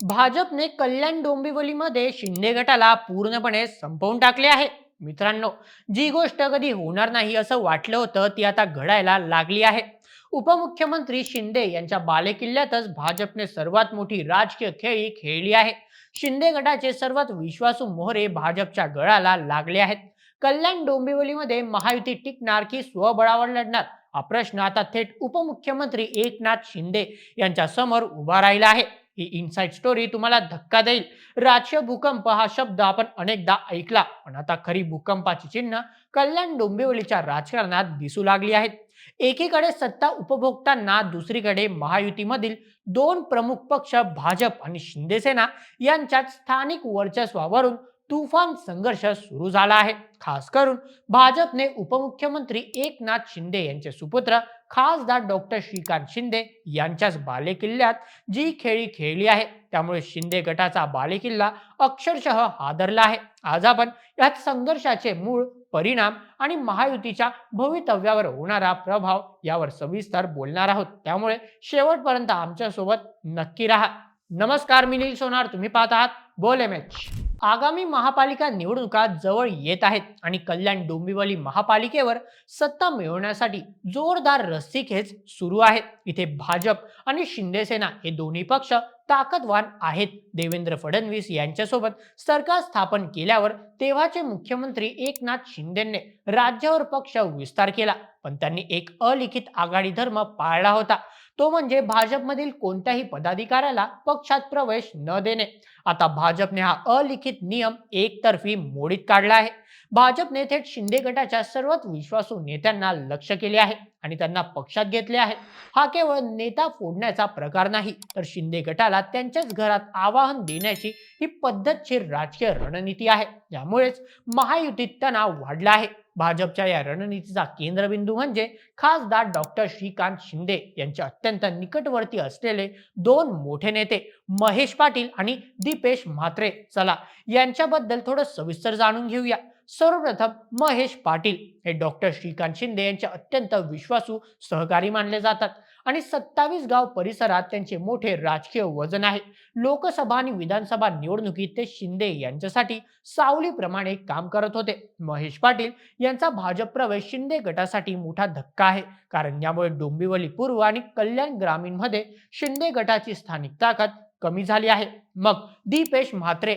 भाजपने कल्याण डोंबिवलीमध्ये शिंदे गटाला पूर्णपणे संपवून टाकले आहे. मित्रांनो जी गोष्ट कधी होणार नाही असं वाटलं होतं ती आता घडायला लागली आहे. उपमुख्यमंत्री शिंदे यांच्या बालेकिल्ल्यातच भाजपने सर्वात मोठी राजकीय खेळी खेळली आहे. शिंदे गटाचे सर्वात विश्वासू मोहरे भाजपच्या गळाला लागले आहेत. कल्याण डोंबिवलीमध्ये महायुती टिकणार की स्वबळावर लढणार? हा प्रश्न आता थेट उपमुख्यमंत्री एकनाथ शिंदे यांच्या समोर उभा राहिला आहे. ही इनसाइड स्टोरी तुम्हाला धक्का देईल. राजकीय भूकंप हा शब्द आपण अनेकदा ऐकला पण आता खरी भूकंपाची चिन्ह कल्याण डोंबिवलीच्या राजकारणात दिसू लागली आहेत. एकीकडे सत्ता उपभोगताना दुसरीकडे महायुतीमधील दोन प्रमुख पक्ष भाजप आणि शिंदेसेना यांच्यात स्थानिक वर्चस्वावरून तुफान संघर्ष सुरू झाला आहे. खास करून भाजपने उपमुख्यमंत्री एकनाथ शिंदे यांचे सुपुत्र खासदार डॉक्टर श्रीकांत शिंदे यांच्याच बालेकिल्ल्यात जी खेळी खेळली आहे. त्यामुळे शिंदे गटाचा बालेकिल्ला अक्षरशः हादरला आहे. आज आपण यात संघर्षाचे मूळ परिणाम आणि महायुतीच्या भवितव्यावर होणारा प्रभाव यावर सविस्तर बोलणार आहोत. त्यामुळे शेवटपर्यंत आमच्यासोबत नक्की राहा. नमस्कार मी नील सोनार. तुम्ही पाहत आहात बोल एम एच. आगामी महापालिका निवडणुका जवळ येत आहेत आणि कल्याण डोंबिवली महापालिकेवर सत्ता मिळवण्यासाठी जोरदार रस्सीखेच सुरू आहे इथे भाजप आणि शिंदेसेना हे दोन्ही पक्ष ताकदवान आहेत. देवेंद्र फडणवीस यांच्यासोबत सरकार स्थापन केल्यावर तेव्हाचे मुख्यमंत्री एकनाथ शिंदेने राज्यावर पक्ष विस्तार केला. पण त्यांनी एक अलिखित आघाडी धर्म पाळला होता. तो म्हणजे भाजपमधील कोणत्याही पदाधिकाऱ्याला पक्षात प्रवेश न देणे. आता भाजपने हा अलिखित नियम एकतर्फी मोडीत काढला आहे. भाजपने थेट शिंदे गटाच्या सर्वात विश्वासू नेत्यांना लक्ष केले आहे. आणि त्यांना पक्षात घेतले आहे हा केवळ नेता फोडण्याचा प्रकार नाही तर शिंदे गटाला त्यांच्याच घरात आवाहन देण्याची ही पद्धतशीर राजकीय रणनीती आहे. यामुळेच महायुतीत तणाव वाढला आहे. भाजपच्या या रणनीतीचा केंद्रबिंदू म्हणजे खासदार डॉक्टर श्रीकांत शिंदे यांचे अत्यंत निकटवर्ती असलेले दोन मोठे नेते महेश पाटील आणि दीपेश म्हात्रे. चला यांच्याबद्दल थोडं सविस्तर जाणून घेऊया. सर्वप्रथम महेश पाटील हे डॉक्टर श्रीकांत शिंदे यांच्या अत्यंत विश्वासू सहकारी मानले जातात. आणि सत्तावीस गाव परिसरात त्यांचे मोठे राजकीय वजन आहे. लोकसभा आणि विधानसभा निवडणुकीत ते शिंदे यांच्यासाठी सावलीप्रमाणे काम करत होते. महेश पाटील यांचा भाजप प्रवेश शिंदे गटासाठी मोठा धक्का आहे. कारण यामुळे डोंबिवली पूर्व आणि कल्याण ग्रामीणमध्ये शिंदे गटाची स्थानिक ताकद कमी झाली आहे. मग दीपेश म्हात्रे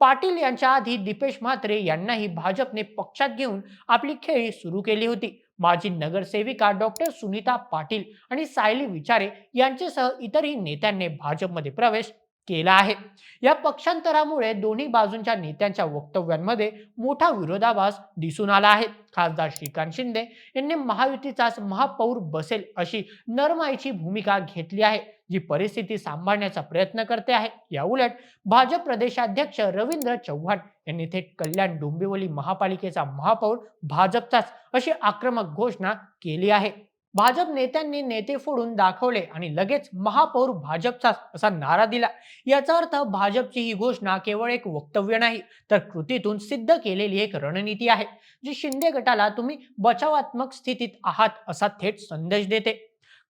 पाटील यांच्या आधी दीपेश म्हात्रे यांनाही भाजपने पक्षात घेऊन आपली खेळी सुरू केली होती. माजी नगरसेविका डॉक्टर सुनीता पाटील आणि सायली विचारे यांच्यासह इतरही नेत्यांनी भाजपमध्ये प्रवेश केला आहे. या पक्षांतरामुळे दोन्ही बाजूंच्या नेत्यांच्या वक्तव्यांमध्ये मोठा विरोधाभास दिसून आला आहे. खासदार श्रीकांत शिंदे यांनी महायुतीचाच महापौर बसेल अशी नरमाईची भूमिका घेतली आहे. जी परिस्थिती सांभाळण्याचा प्रयत्न करते आहे या उलट भाजप प्रदेशाध्यक्ष रवींद्र चव्हाण यांनी थेट कल्याण डोंबिवली महापालिकेचा महापौर भाजपचाच अशी आक्रमक घोषणा केली आहे. भाजप नेत्यांनी नेते फोडून दाखवले आणि लगेच महापौर भाजपचाच असा नारा दिला. याचा अर्थ भाजपची ही घोषणा केवळ एक वक्तव्य नाही तर कृतीतून सिद्ध केलेली एक रणनीती आहे जी शिंदे गटाला तुम्ही बचावात्मक स्थितीत आहात असा थेट संदेश देते.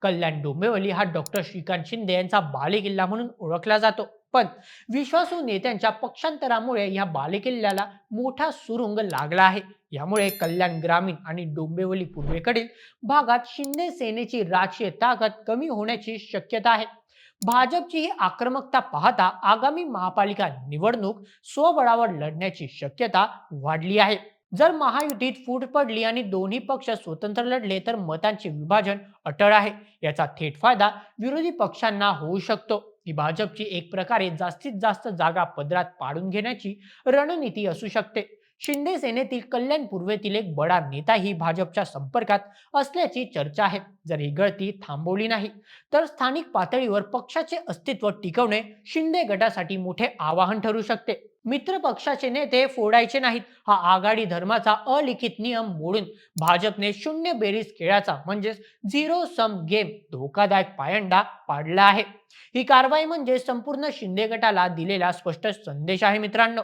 कल्याण डोंबिवली हा डॉक्टर श्रीकांत शिंदे यांचा बालेकिल्ला म्हणून ओळखला जातो. पण विश्वासू नेत्यांच्या पक्षांतरामुळे या बालेकिल्ल्याला मोठा सुरुंग लागला आहे. यामुळे कल्याण ग्रामीण आणि डोंबिवली पूर्वेकडील भागात शिंदे सेनेची राजकीय ताकद कमी होण्याची शक्यता आहे. भाजपची ही आक्रमकता पाहता आगामी महापालिका निवडणूक स्वबळावर लढण्याची शक्यता वाढली आहे. जर महायुतीत फूट पडली आणि दोन्ही पक्ष स्वतंत्र लढले तर मतांचे विभाजन अटळ आहे. याचा थेट फायदा विरोधी पक्षांना होऊ शकतो. ही भाजपची एक प्रकारे जास्तीत जास्त जागा पदरात पाडून घेण्याची रणनीती असू शकते. शिंदे सेनेतील कल्याण पूर्वेतील एक बडा नेताही भाजपच्या संपर्कात असल्याची चर्चा आहे. जर ही गळती थांबवली नाही तर स्थानिक पातळीवर पक्षाचे अस्तित्व टिकवणे शिंदे गटासाठी मोठे आवाहन ठरू शकते. मित्र पक्षाचे नेते फोडायचे नाहीत. हा आघाडी धर्माचा अलिखित नियम मोडून भाजपने शून्य बेरीज खेळाचा म्हणजेच झिरो सम गेम धोकादायक पायंडा पाडला आहे. ही कारवाई म्हणजे संपूर्ण शिंदे गटाला दिलेला स्पष्ट संदेश आहे मित्रांनो.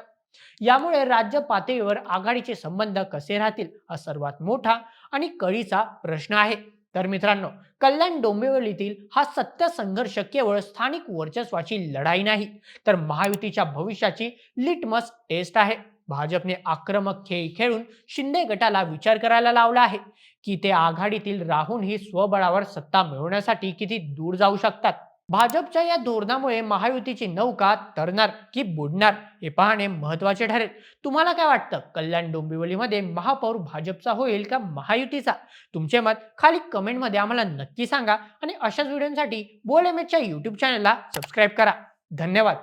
यामुळे राज्य पातळीवर आघाडीचे संबंध कसे राहतील हा सर्वात मोठा आणि कळीचा प्रश्न आहे. तर मित्रांनो कल्याण डोंबिवलीतील हा सत्य संघर्ष केवळ स्थानिक वर्चस्वाची लढाई नाही तर महायुतीच्या भविष्याची लिटमस टेस्ट आहे. भाजपने आक्रमक खेळ खेळून शिंदे गटाला विचार करायला लावला आहे की ते आघाडीतील राहूनही स्वबळावर सत्ता मिळवण्यासाठी किती दूर जाऊ शकतात? भाजपच्या या धोरणामुळे महायुतीची नौका तरणार की बुडणार हे पाहणे महत्त्वाचे ठरेल. तुम्हाला काय वाटतं? कल्याण डोंबिवलीमध्ये महापौर भाजपचा होईल का महायुतीचा? तुमचे मत खाली कमेंटमध्ये आम्हाला नक्की सांगा आणि अशाच व्हिडिओसाठी बोल एम एचच्या यूट्यूब चॅनलला सबस्क्राईब करा. धन्यवाद.